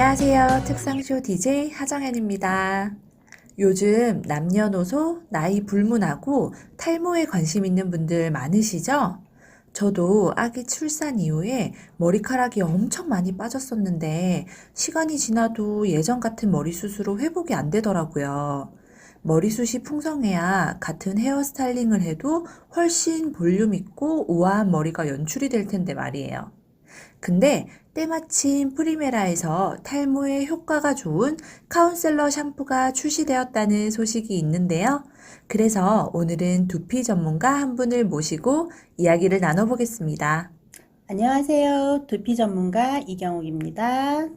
안녕하세요. 특상쇼 DJ 하정현입니다. 요즘 남녀노소, 나이 불문하고 탈모에 관심 있는 분들 많으시죠? 저도 아기 출산 이후에 머리카락이 엄청 많이 빠졌었는데 시간이 지나도 예전 같은 머리숱으로 회복이 안 되더라고요. 머리숱이 풍성해야 같은 헤어스타일링을 해도 훨씬 볼륨 있고 우아한 머리가 연출이 될 텐데 말이에요. 근데 때마침 프리메라에서 탈모에 효과가 좋은 카운셀러 샴푸가 출시되었다는 소식이 있는데요. 그래서 오늘은 두피 전문가 한 분을 모시고 이야기를 나눠보겠습니다. 안녕하세요. 두피 전문가 이경욱입니다.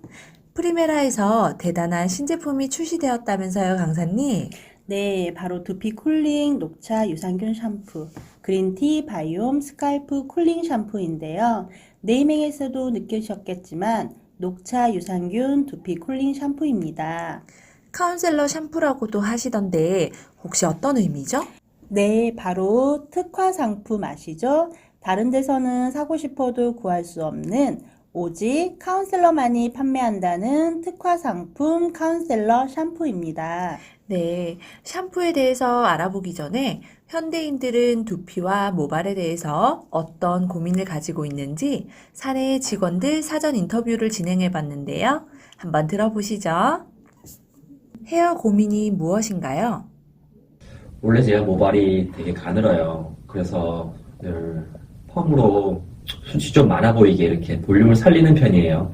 프리메라에서 대단한 신제품이 출시되었다면서요, 강사님? 네, 바로 두피 쿨링 녹차 유산균 샴푸, 그린티 바이옴 스칼프 쿨링 샴푸인데요. 네이밍에서도 느끼셨겠지만 녹차 유산균 두피 쿨링 샴푸입니다. 카운셀러 샴푸라고도 하시던데 혹시 어떤 의미죠? 네, 바로 특화 상품 아시죠? 다른 데서는 사고 싶어도 구할 수 없는 오직 카운셀러만이 판매한다는 특화 상품 카운셀러 샴푸입니다. 네, 샴푸에 대해서 알아보기 전에 현대인들은 두피와 모발에 대해서 어떤 고민을 가지고 있는지 사내 직원들 사전 인터뷰를 진행해 봤는데요. 한번 들어보시죠. 헤어 고민이 무엇인가요? 원래 제가 모발이 되게 가늘어요. 그래서 늘 펌으로 숱이 좀 많아 보이게 이렇게 볼륨을 살리는 편이에요.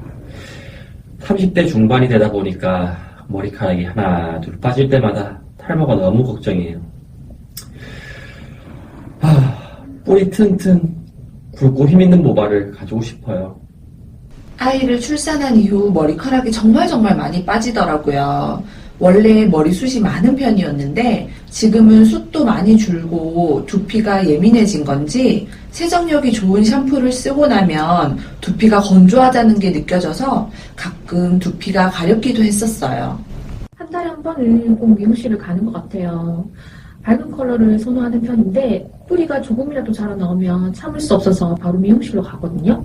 30대 중반이 되다 보니까 머리카락이 하나, 둘 빠질 때마다 탈모가 너무 걱정이에요. 아, 뿌리 튼튼 굵고 힘 있는 모발을 가지고 싶어요. 아이를 출산한 이후 머리카락이 정말 정말 많이 빠지더라고요. 원래 머리숱이 많은 편이었는데 지금은 숱도 많이 줄고 두피가 예민해진 건지 세정력이 좋은 샴푸를 쓰고 나면 두피가 건조하다는 게 느껴져서 가끔 두피가 가렵기도 했었어요. 한 달에 한 번은 꼭 미용실을 가는 것 같아요. 밝은 컬러를 선호하는 편인데 뿌리가 조금이라도 자라나오면 참을 수 없어서 바로 미용실로 가거든요.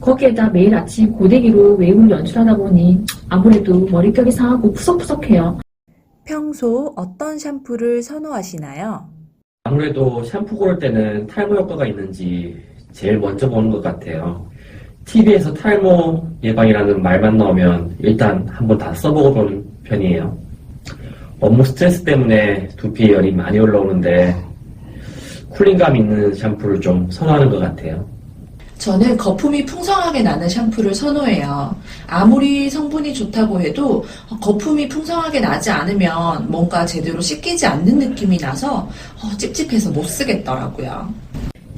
거기에다 매일 아침 고데기로 웨이브를 연출하다 보니 아무래도 머릿결이 상하고 푸석푸석해요. 평소 어떤 샴푸를 선호하시나요? 아무래도 샴푸 고를 때는 탈모 효과가 있는지 제일 먼저 보는 것 같아요. TV에서 탈모 예방이라는 말만 나오면 일단 한번 다 써보고 보는 편이에요. 업무 스트레스 때문에 두피에 열이 많이 올라오는데 쿨링감 있는 샴푸를 좀 선호하는 것 같아요. 저는 거품이 풍성하게 나는 샴푸를 선호해요. 아무리 성분이 좋다고 해도 거품이 풍성하게 나지 않으면 뭔가 제대로 씻기지 않는 느낌이 나서 어, 찝찝해서 못 쓰겠더라고요.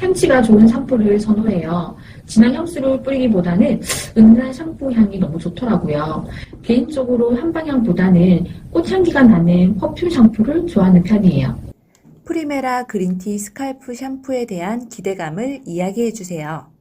향치가 좋은 샴푸를 선호해요. 진한 향수를 뿌리기보다는 은은한 샴푸 향이 너무 좋더라고요. 개인적으로 한방향보다는 꽃향기가 나는 퍼퓸 샴푸를 좋아하는 편이에요. 프리메라 그린티 스칼프 샴푸에 대한 기대감을 이야기해 주세요.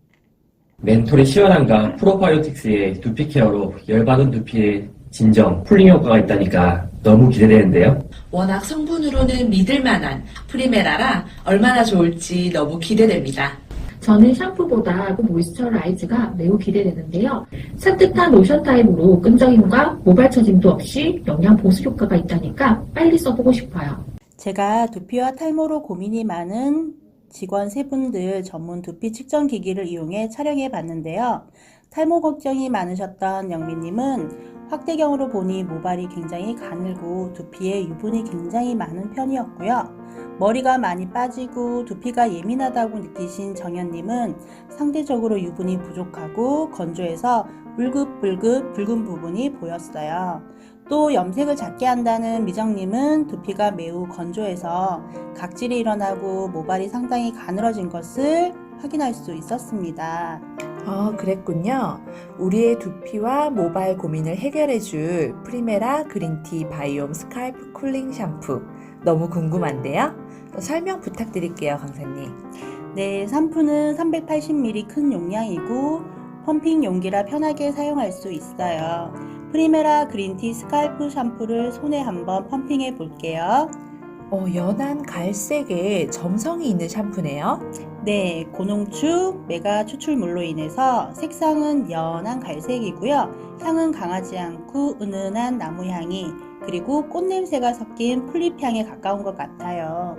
멘톨의 시원함과 프로바이오틱스의 두피 케어로 열받은 두피에 진정, 쿨링 효과가 있다니까 너무 기대되는데요. 워낙 성분으로는 믿을 만한 프리메라라 얼마나 좋을지 너무 기대됩니다. 저는 샴푸보다 그 모이스처라이즈가 매우 기대되는데요. 산뜻한 로션 타입으로 끈적임과 모발 처짐도 없이 영양 보수 효과가 있다니까 빨리 써보고 싶어요. 제가 두피와 탈모로 고민이 많은 직원 세 분들 전문 두피 측정 기기를 이용해 촬영해 봤는데요. 탈모 걱정이 많으셨던 영미님은 확대경으로 보니 모발이 굉장히 가늘고 두피에 유분이 굉장히 많은 편이었고요. 머리가 많이 빠지고 두피가 예민하다고 느끼신 정현님은 상대적으로 유분이 부족하고 건조해서 울긋불긋 붉은 부분이 보였어요. 또 염색을 작게 한다는 미정님은 두피가 매우 건조해서 각질이 일어나고 모발이 상당히 가늘어진 것을 확인할 수 있었습니다. 아, 그랬군요. 우리의 두피와 모발 고민을 해결해 줄 프리메라 그린티 바이옴 스칼프 쿨링 샴푸. 너무 궁금한데요? 또 설명 부탁드릴게요, 강사님. 네, 샴푸는 380ml 큰 용량이고 펌핑 용기라 편하게 사용할 수 있어요. 프리메라 그린티 스칼프 샴푸를 손에 한번 펌핑해 볼게요. 어, 연한 갈색에 점성이 있는 샴푸네요. 네, 고농축 메가 추출물로 인해서 색상은 연한 갈색이고요. 향은 강하지 않고 은은한 나무 향이 그리고 꽃 냄새가 섞인 풀잎 향에 가까운 것 같아요.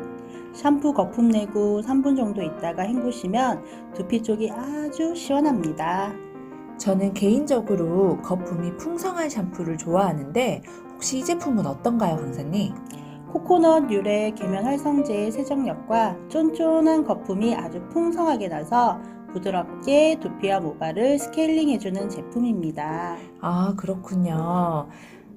샴푸 거품 내고 3분 정도 있다가 헹구시면 두피 쪽이 아주 시원합니다. 저는 개인적으로 거품이 풍성한 샴푸를 좋아하는데 혹시 이 제품은 어떤가요, 강사님? 코코넛 유래 계면 활성제의 세정력과 쫀쫀한 거품이 아주 풍성하게 나서 부드럽게 두피와 모발을 스케일링해주는 제품입니다. 아, 그렇군요.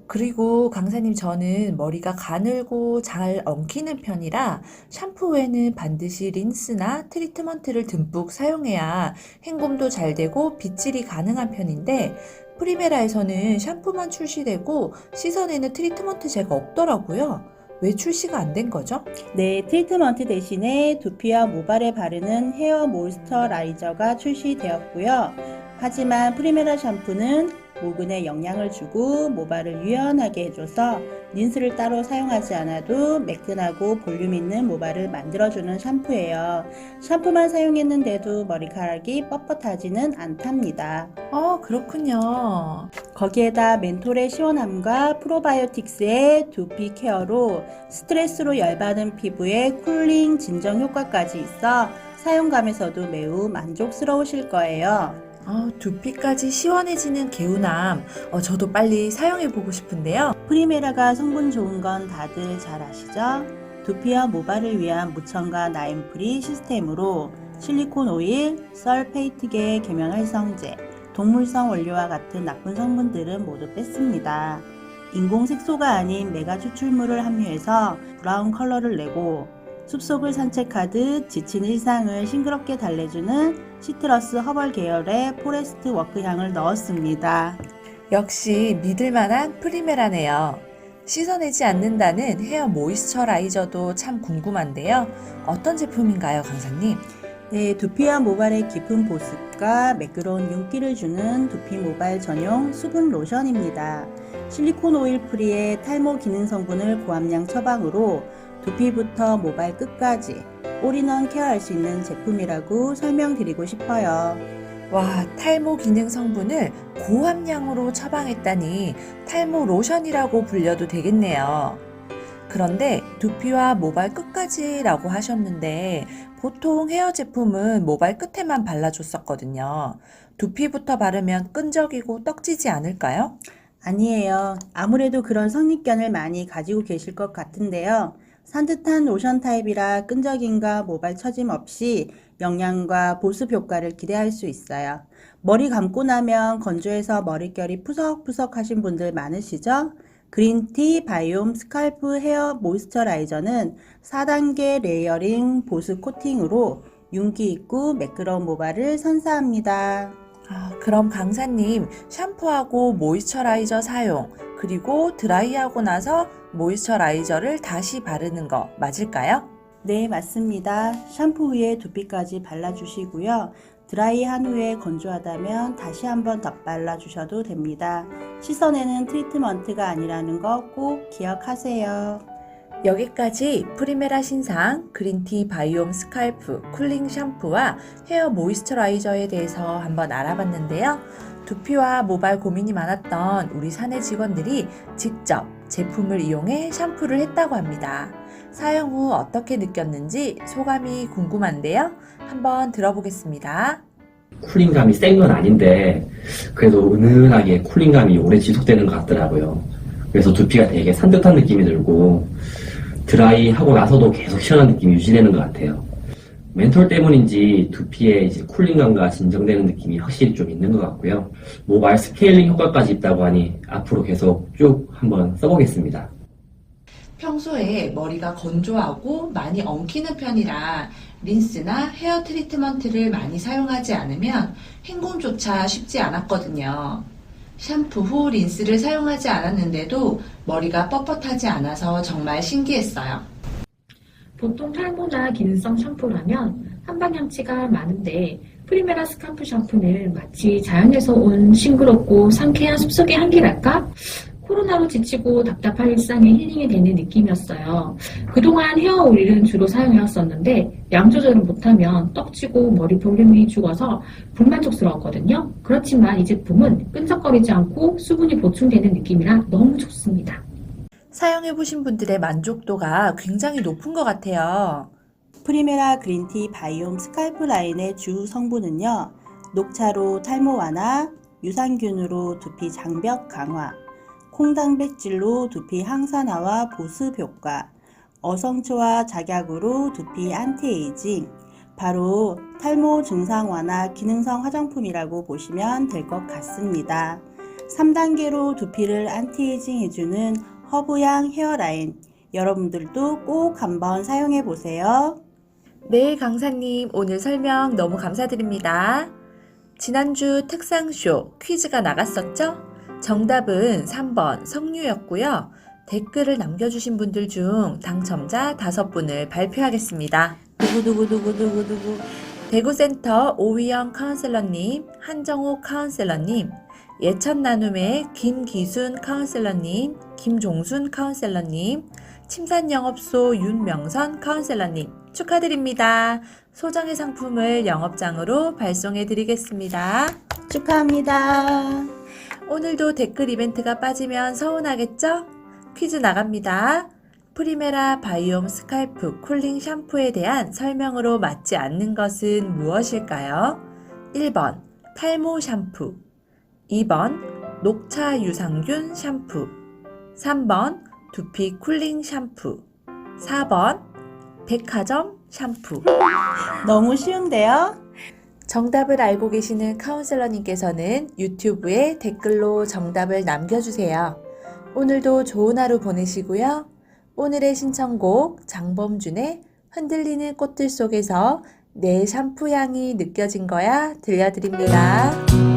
그리고 강사님, 저는 머리가 가늘고 잘 엉키는 편이라 샴푸 후에는 반드시 린스나 트리트먼트를 듬뿍 사용해야 헹굼도 잘 되고 빗질이 가능한 편인데 프리메라에서는 샴푸만 출시되고 시선에는 트리트먼트 제가 없더라고요. 왜 출시가 안 된 거죠? 네, 트리트먼트 대신에 두피와 모발에 바르는 헤어 모이스처라이저가 출시되었고요. 하지만 프리메라 샴푸는 모근에 영양을 주고 모발을 유연하게 해줘서 린스를 따로 사용하지 않아도 매끈하고 볼륨 있는 모발을 만들어주는 샴푸예요. 샴푸만 사용했는데도 머리카락이 뻣뻣하지는 않답니다. 아, 그렇군요. 거기에다 멘톨의 시원함과 프로바이오틱스의 두피 케어로 스트레스로 열받은 피부에 쿨링 진정 효과까지 있어 사용감에서도 매우 만족스러우실 거예요. 아, 두피까지 시원해지는 개운함. 어, 저도 빨리 사용해보고 싶은데요. 프리메라가 성분 좋은 건 다들 잘 아시죠? 두피와 모발을 위한 무첨가 나인프리 시스템으로 실리콘 오일, 썰 페이트계 계면 활성제, 동물성 원료와 같은 나쁜 성분들은 모두 뺐습니다. 인공 색소가 아닌 메가 추출물을 함유해서 브라운 컬러를 내고 숲속을 산책하듯 지친 일상을 싱그럽게 달래주는 시트러스 허벌 계열의 포레스트 워크 향을 넣었습니다. 역시 믿을만한 프리메라네요. 씻어내지 않는다는 헤어 모이스처라이저도 참 궁금한데요. 어떤 제품인가요, 강사님? 네, 두피와 모발의 깊은 보습과 매끄러운 윤기를 주는 두피 모발 전용 수분 로션입니다. 실리콘 오일 프리의 탈모 기능 성분을 고함량 처방으로 두피부터 모발 끝까지 올인원 케어할 수 있는 제품이라고 설명드리고 싶어요. 와, 탈모 기능 성분을 고함량으로 처방했다니 탈모 로션이라고 불려도 되겠네요. 그런데 두피와 모발 끝까지라고 하셨는데 보통 헤어 제품은 모발 끝에만 발라줬었거든요. 두피부터 바르면 끈적이고 떡지지 않을까요? 아니에요. 아무래도 그런 선입견을 많이 가지고 계실 것 같은데요. 산뜻한 로션 타입이라 끈적임과 모발 처짐 없이 영양과 보습 효과를 기대할 수 있어요. 머리 감고 나면 건조해서 머릿결이 푸석푸석 하신 분들 많으시죠? 그린티 바이옴 스칼프 헤어 모이스처라이저는 4단계 레이어링 보습 코팅으로 윤기 있고 매끄러운 모발을 선사합니다. 아, 그럼 강사님, 샴푸하고 모이스처라이저 사용, 그리고 드라이하고 나서 모이스처라이저를 다시 바르는 거 맞을까요? 네, 맞습니다. 샴푸 후에 두피까지 발라주시고요. 드라이한 후에 건조하다면 다시 한번 덧발라 주셔도 됩니다. 시선에는 트리트먼트가 아니라는 거 꼭 기억하세요. 여기까지 프리메라 신상 그린티 바이옴 스칼프 쿨링 샴푸와 헤어 모이스처라이저에 대해서 한번 알아봤는데요. 두피와 모발 고민이 많았던 우리 사내 직원들이 직접 제품을 이용해 샴푸를 했다고 합니다. 사용 후 어떻게 느꼈는지 소감이 궁금한데요. 한번 들어보겠습니다. 쿨링감이 센 건 아닌데 그래도 은은하게 쿨링감이 오래 지속되는 것 같더라고요. 그래서 두피가 되게 산뜻한 느낌이 들고 드라이 하고 나서도 계속 시원한 느낌이 유지되는 것 같아요. 멘톨 때문인지 두피에 이제 쿨링감과 진정되는 느낌이 확실히 좀 있는 것 같고요. 모발 스케일링 효과까지 있다고 하니 앞으로 계속 쭉 한번 써보겠습니다. 평소에 머리가 건조하고 많이 엉키는 편이라 린스나 헤어 트리트먼트를 많이 사용하지 않으면 헹굼조차 쉽지 않았거든요. 샴푸 후 린스를 사용하지 않았는데도 머리가 뻣뻣하지 않아서 정말 신기했어요. 보통 탈모나 기능성 샴푸라면 한방향치가 많은데 프리메라 스카프 샴푸는 마치 자연에서 온 싱그럽고 상쾌한 숲속의 향기랄까? 코로나로 지치고 답답한 일상에 힐링이 되는 느낌이었어요. 그동안 헤어 오일은 주로 사용해왔었는데 양 조절을 못하면 떡지고 머리 볼륨이 죽어서 불만족스러웠거든요. 그렇지만 이 제품은 끈적거리지 않고 수분이 보충되는 느낌이라 너무 좋습니다. 사용해 보신 분들의 만족도가 굉장히 높은 것 같아요. 프리메라 그린티 바이옴 스칼프 라인의 주 성분은요. 녹차로 탈모 완화, 유산균으로 두피 장벽 강화, 콩단백질로 두피 항산화와 보습 효과, 어성초와 작약으로 두피 안티에이징, 바로 탈모 증상 완화 기능성 화장품이라고 보시면 될 것 같습니다. 3단계로 두피를 안티에이징 해주는 허브향 헤어라인, 여러분들도 꼭 한번 사용해 보세요. 네, 강사님, 오늘 설명 너무 감사드립니다. 지난주 특상쇼 퀴즈가 나갔었죠? 정답은 3번 석류였고요. 댓글을 남겨주신 분들 중 당첨자 5분을 발표하겠습니다. 두구두구두구두구두구. 대구센터 오위영 카운셀러님, 한정호 카운셀러님, 예천 나눔의 김기순 카운셀러님, 김종순 카운셀러님, 침산영업소 윤명선 카운셀러님 축하드립니다. 소정의 상품을 영업장으로 발송해 드리겠습니다. 축하합니다. 오늘도 댓글 이벤트가 빠지면 서운하겠죠? 퀴즈 나갑니다. 프리메라 바이옴 스칼프 쿨링 샴푸에 대한 설명으로 맞지 않는 것은 무엇일까요? 1번 탈모 샴푸 2번 녹차 유산균 샴푸 3번 두피 쿨링 샴푸 4번 백화점 샴푸 너무 쉬운데요? 정답을 알고 계시는 카운셀러님께서는 유튜브에 댓글로 정답을 남겨주세요. 오늘도 좋은 하루 보내시고요. 오늘의 신청곡 장범준의 흔들리는 꽃들 속에서 내 샴푸 향이 느껴진 거야 들려드립니다.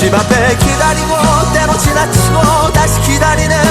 집 앞에 기다리고 때로 지나치고 다시 기다리는